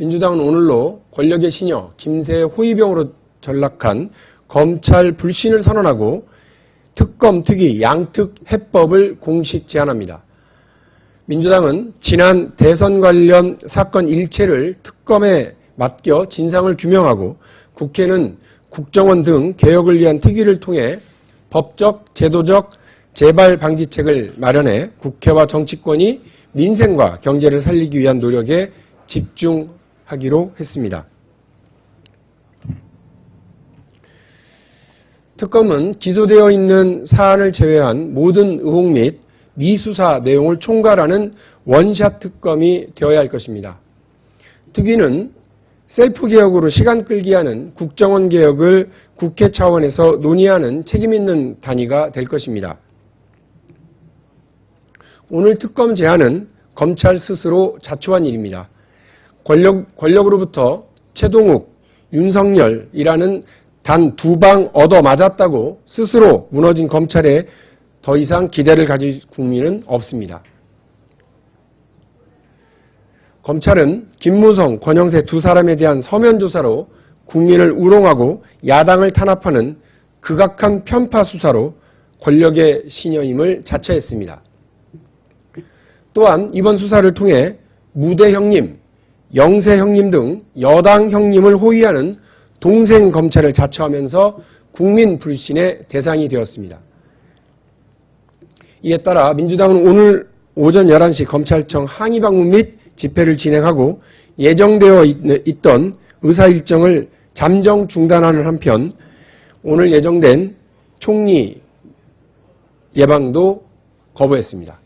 민주당은 오늘로 권력의 신여 김세의 호위병으로 전락한 검찰 불신을 선언하고 특검 특위 양특 해법을 공식 제안합니다. 민주당은 지난 대선 관련 사건 일체를 특검에 맡겨 진상을 규명하고 국회는 국정원 등 개혁을 위한 특위를 통해 법적, 제도적 재발 방지책을 마련해 국회와 정치권이 민생과 경제를 살리기 위한 노력에 집중 하기로 했습니다. 특검은 기소되어 있는 사안을 제외한 모든 의혹 및 미수사 내용을 총괄하는 원샷 특검이 되어야 할 것입니다. 특위는 셀프 개혁으로 시간 끌기 하는 국정원 개혁을 국회 차원에서 논의하는 책임 있는 단위가 될 것입니다. 오늘 특검 제안은 검찰 스스로 자초한 일입니다. 권력, 권력으로부터 최동욱, 윤석열이라는 단 두 방 얻어 맞았다고 스스로 무너진 검찰에 더 이상 기대를 가질 국민은 없습니다. 검찰은 김무성, 권영세 두 사람에 대한 서면 조사로 국민을 우롱하고 야당을 탄압하는 극악한 편파 수사로 권력의 신여임을 자처했습니다. 또한 이번 수사를 통해 무대 형님, 영세 형님 등 여당 형님을 호위하는 동생 검찰을 자처하면서 국민 불신의 대상이 되었습니다. 이에 따라 민주당은 오늘 오전 11시 검찰청 항의 방문 및 집회를 진행하고 예정되어 있- 있던 의사 일정을 잠정 중단하는 한편 오늘 예정된 총리 예방도 거부했습니다.